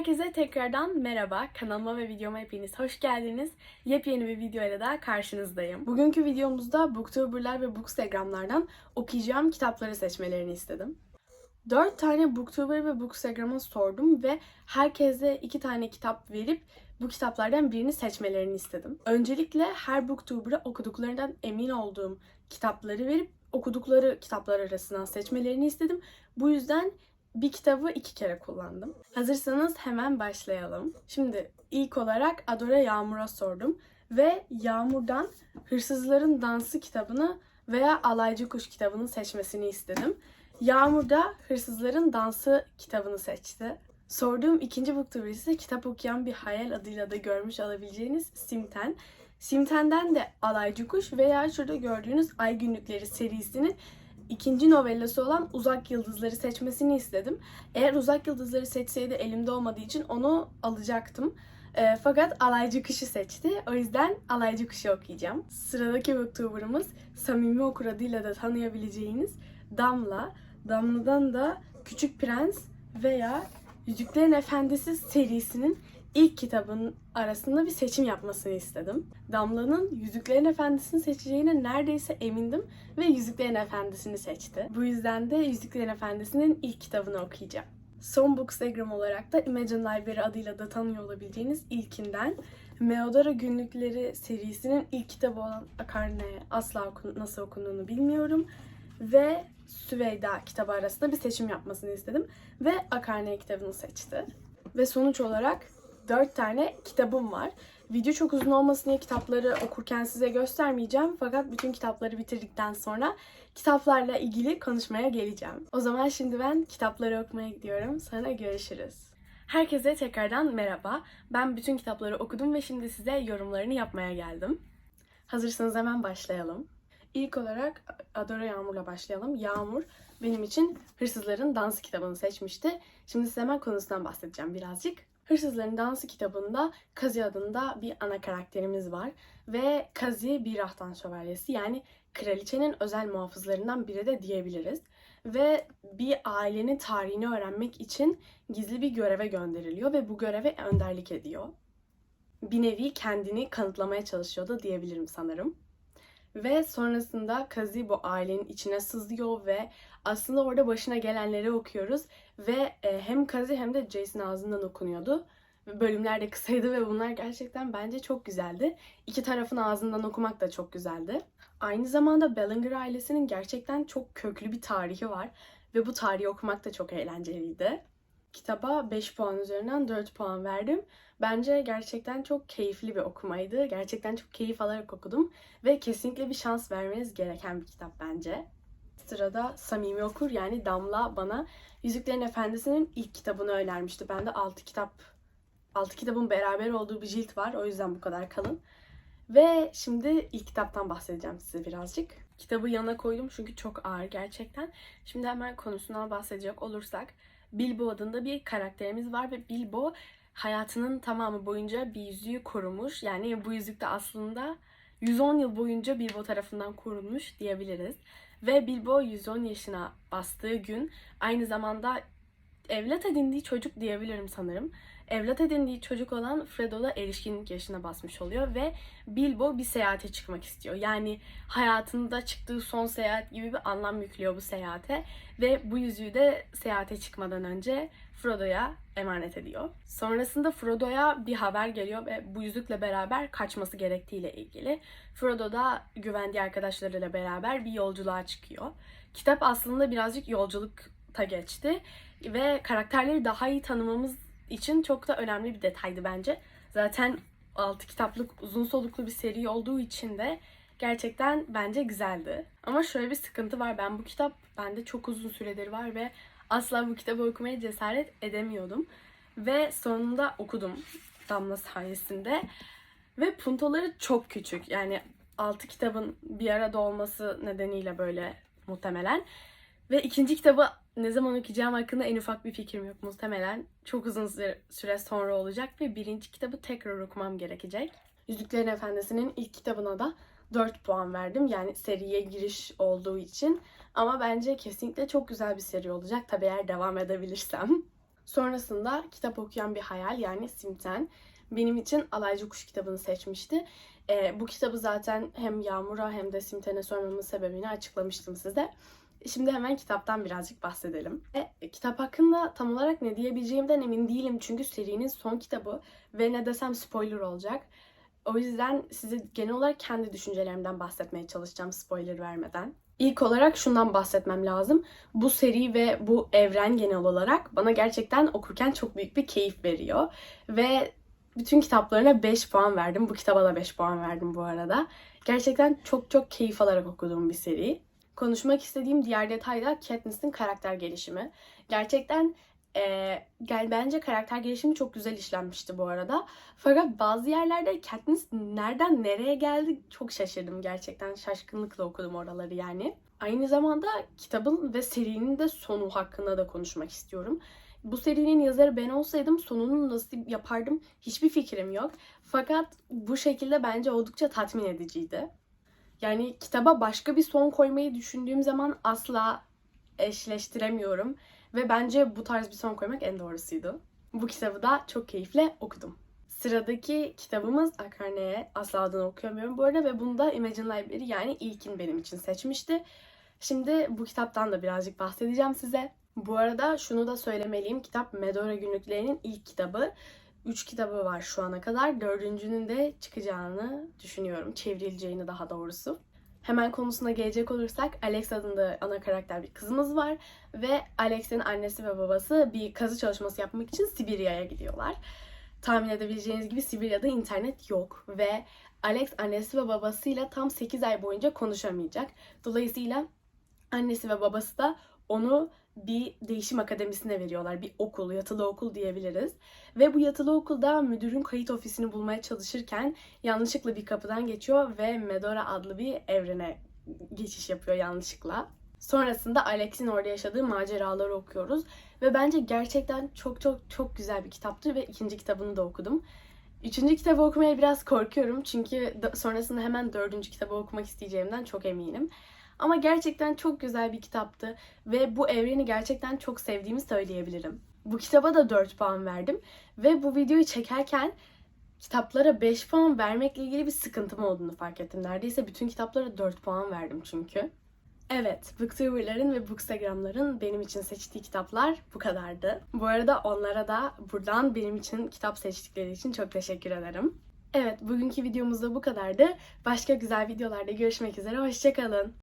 Herkese tekrardan merhaba. Kanalıma ve videoma hepiniz hoş geldiniz. Yepyeni bir videoyla da karşınızdayım. Bugünkü videomuzda Booktuber'lar ve Bookstagram'lardan okuyacağım kitapları seçmelerini istedim. 4 tane Booktuber ve Bookstagram'a sordum ve herkese 2 tane kitap verip bu kitaplardan birini seçmelerini istedim. Öncelikle her Booktuber'a okuduklarından emin olduğum kitapları verip okudukları kitaplar arasından seçmelerini istedim. Bu yüzden bir kitabı iki kere kullandım. Hazırsanız hemen başlayalım. Şimdi ilk olarak Adora Yağmur'a sordum ve Yağmur'dan Hırsızların Dansı kitabını veya Alaycı Kuş kitabını seçmesini istedim. Yağmur da Hırsızların Dansı kitabını seçti. Sorduğum ikinci booktuber ise kitap okuyan bir hayal adıyla da görmüş olabileceğiniz Simten. Simten'den de Alaycı Kuş veya şurada gördüğünüz Ay Günlükleri serisinin ikinci novellası olan Uzak Yıldızları seçmesini istedim. Eğer Uzak Yıldızları seçseydi elimde olmadığı için onu alacaktım. E, fakat Alaycı Kuş'u seçti. O yüzden Alaycı Kuş'u okuyacağım. Sıradaki booktuber'ımız Samimi Okur adıyla da tanıyabileceğiniz Damla. Damla'dan da Küçük Prens veya Yüzüklerin Efendisi serisinin ilk kitabın arasında bir seçim yapmasını istedim. Damla'nın Yüzüklerin Efendisi'ni seçeceğine neredeyse emindim ve Yüzüklerin Efendisi'ni seçti. Bu yüzden de Yüzüklerin Efendisi'nin ilk kitabını okuyacağım. Son Bookstagram olarak da Imagine Library adıyla da tanıyor olabileceğiniz ilkinden Meodora Günlükleri serisinin ilk kitabı olan Akarne asla okun nasıl okunduğunu bilmiyorum ve Süveyda kitabı arasında bir seçim yapmasını istedim ve Akarne kitabını seçti. Ve sonuç olarak 4 tane kitabım var. Video çok uzun olmasın diye kitapları okurken size göstermeyeceğim. Fakat bütün kitapları bitirdikten sonra kitaplarla ilgili konuşmaya geleceğim. O zaman şimdi ben kitapları okumaya gidiyorum. Sonra görüşürüz. Herkese tekrardan merhaba. Ben bütün kitapları okudum ve şimdi size yorumlarını yapmaya geldim. Hazırsanız hemen başlayalım. İlk olarak Adora Yağmur'la başlayalım. Yağmur benim için Hırsızların Dansı kitabını seçmişti. Şimdi size hemen konusundan bahsedeceğim birazcık. Hırsızların Dansı kitabında Kazi adında bir ana karakterimiz var. Ve Kazi bir rahtan şövalyesi yani kraliçenin özel muhafızlarından biri de diyebiliriz. Ve bir ailenin tarihini öğrenmek için gizli bir göreve gönderiliyor ve bu göreve önderlik ediyor. Bir nevi kendini kanıtlamaya çalışıyordu diyebilirim sanırım. Ve sonrasında Kazi bu ailenin içine sızıyor ve aslında orada başına gelenleri okuyoruz. Ve e, hem Kazi hem de Jason ağzından okunuyordu. Bölümler de kısaydı ve bunlar gerçekten bence çok güzeldi. İki tarafın ağzından okumak da çok güzeldi. Aynı zamanda Bellinger ailesinin gerçekten çok köklü bir tarihi var. Ve bu tarihi okumak da çok eğlenceliydi. Kitaba 5 puan üzerinden 4 puan verdim. Bence gerçekten çok keyifli bir okumaydı. Gerçekten çok keyif alarak okudum. Ve kesinlikle bir şans vermeniz gereken bir kitap bence. Sırada Samimi Okur yani Damla bana Yüzüklerin Efendisi'nin ilk kitabını önermişti. Bende 6 kitap, 6 kitabın beraber olduğu bir cilt var. O yüzden bu kadar kalın. Ve şimdi ilk kitaptan bahsedeceğim size birazcık. Kitabı yana koydum çünkü çok ağır gerçekten. Şimdi hemen konusundan bahsedecek olursak. Bilbo adında bir karakterimiz var ve Bilbo hayatının tamamı boyunca bir yüzüğü korumuş. Yani bu yüzük de aslında 110 yıl boyunca Bilbo tarafından korunmuş diyebiliriz. Ve Bilbo 110 yaşına bastığı gün aynı zamanda evlat edindiği çocuk diyebilirim sanırım. Evlat edindiği çocuk olan Frodo da erişkinlik yaşına basmış oluyor ve Bilbo bir seyahate çıkmak istiyor. Yani hayatında çıktığı son seyahat gibi bir anlam yüklüyor bu seyahate ve bu yüzüğü de seyahate çıkmadan önce Frodo'ya emanet ediyor. Sonrasında Frodo'ya bir haber geliyor ve bu yüzükle beraber kaçması gerektiğiyle ilgili. Frodo da güvendiği arkadaşlarıyla beraber bir yolculuğa çıkıyor. Kitap aslında birazcık yolculukta geçti ve karakterleri daha iyi tanımamız için çok da önemli bir detaydı bence. Zaten 6 kitaplık uzun soluklu bir seri olduğu için de gerçekten bence güzeldi. Ama şöyle bir sıkıntı var. Ben bu kitap bende çok uzun süredir var ve asla bu kitabı okumaya cesaret edemiyordum. Ve sonunda okudum Damla sayesinde. Ve puntoları çok küçük. Yani 6 kitabın bir arada olması nedeniyle böyle muhtemelen. Ve ikinci kitabı ne zaman okuyacağım hakkında en ufak bir fikrim yok muhtemelen. Çok uzun süre sonra olacak ve birinci kitabı tekrar okumam gerekecek. Yüzüklerin Efendisi'nin ilk kitabına da 4 puan verdim. Yani seriye giriş olduğu için. Ama bence kesinlikle çok güzel bir seri olacak. Tabii eğer devam edebilirsem. Sonrasında kitap okuyan bir hayal yani Simten benim için Alaycı Kuş kitabını seçmişti. Ee, bu kitabı zaten hem Yağmur'a hem de Simten'e sormamın sebebini açıklamıştım size. Şimdi hemen kitaptan birazcık bahsedelim. E, kitap hakkında tam olarak ne diyebileceğimden emin değilim çünkü serinin son kitabı ve ne desem spoiler olacak. O yüzden size genel olarak kendi düşüncelerimden bahsetmeye çalışacağım spoiler vermeden. İlk olarak şundan bahsetmem lazım. Bu seri ve bu evren genel olarak bana gerçekten okurken çok büyük bir keyif veriyor. Ve bütün kitaplarına 5 puan verdim. Bu kitaba da 5 puan verdim bu arada. Gerçekten çok çok keyif alarak okuduğum bir seri. Konuşmak istediğim diğer detay da Katniss'in karakter gelişimi. Gerçekten eee, gel bence karakter gelişimi çok güzel işlenmişti bu arada. Fakat bazı yerlerde Katniss nereden nereye geldi çok şaşırdım gerçekten. Şaşkınlıkla okudum oraları yani. Aynı zamanda kitabın ve serinin de sonu hakkında da konuşmak istiyorum. Bu serinin yazarı ben olsaydım sonunu nasıl yapardım hiçbir fikrim yok. Fakat bu şekilde bence oldukça tatmin ediciydi. Yani kitaba başka bir son koymayı düşündüğüm zaman asla eşleştiremiyorum. Ve bence bu tarz bir son koymak en doğrusuydu. Bu kitabı da çok keyifle okudum. Sıradaki kitabımız Akarne'ye asla adını okuyamıyorum bu arada ve bunu da Imagine Library yani ilkin benim için seçmişti. Şimdi bu kitaptan da birazcık bahsedeceğim size. Bu arada şunu da söylemeliyim. Kitap Medora günlüklerinin ilk kitabı. Üç kitabı var şu ana kadar. Dördüncünün de çıkacağını düşünüyorum. Çevrileceğini daha doğrusu. Hemen konusuna gelecek olursak Alex adında ana karakter bir kızımız var. Ve Alex'in annesi ve babası bir kazı çalışması yapmak için Sibirya'ya gidiyorlar. Tahmin edebileceğiniz gibi Sibirya'da internet yok. Ve Alex annesi ve babasıyla tam 8 ay boyunca konuşamayacak. Dolayısıyla annesi ve babası da onu bir değişim akademisine veriyorlar. Bir okul, yatılı okul diyebiliriz. Ve bu yatılı okulda müdürün kayıt ofisini bulmaya çalışırken yanlışlıkla bir kapıdan geçiyor ve Medora adlı bir evrene geçiş yapıyor yanlışlıkla. Sonrasında Alex'in orada yaşadığı maceraları okuyoruz. Ve bence gerçekten çok çok çok güzel bir kitaptı ve ikinci kitabını da okudum. Üçüncü kitabı okumaya biraz korkuyorum çünkü da- sonrasında hemen dördüncü kitabı okumak isteyeceğimden çok eminim. Ama gerçekten çok güzel bir kitaptı ve bu evreni gerçekten çok sevdiğimi söyleyebilirim. Bu kitaba da 4 puan verdim ve bu videoyu çekerken kitaplara 5 puan vermekle ilgili bir sıkıntım olduğunu fark ettim. Neredeyse bütün kitaplara 4 puan verdim çünkü. Evet, Booktuber'ların ve Bookstagram'ların benim için seçtiği kitaplar bu kadardı. Bu arada onlara da buradan benim için kitap seçtikleri için çok teşekkür ederim. Evet, bugünkü videomuz da bu kadardı. Başka güzel videolarda görüşmek üzere, hoşçakalın.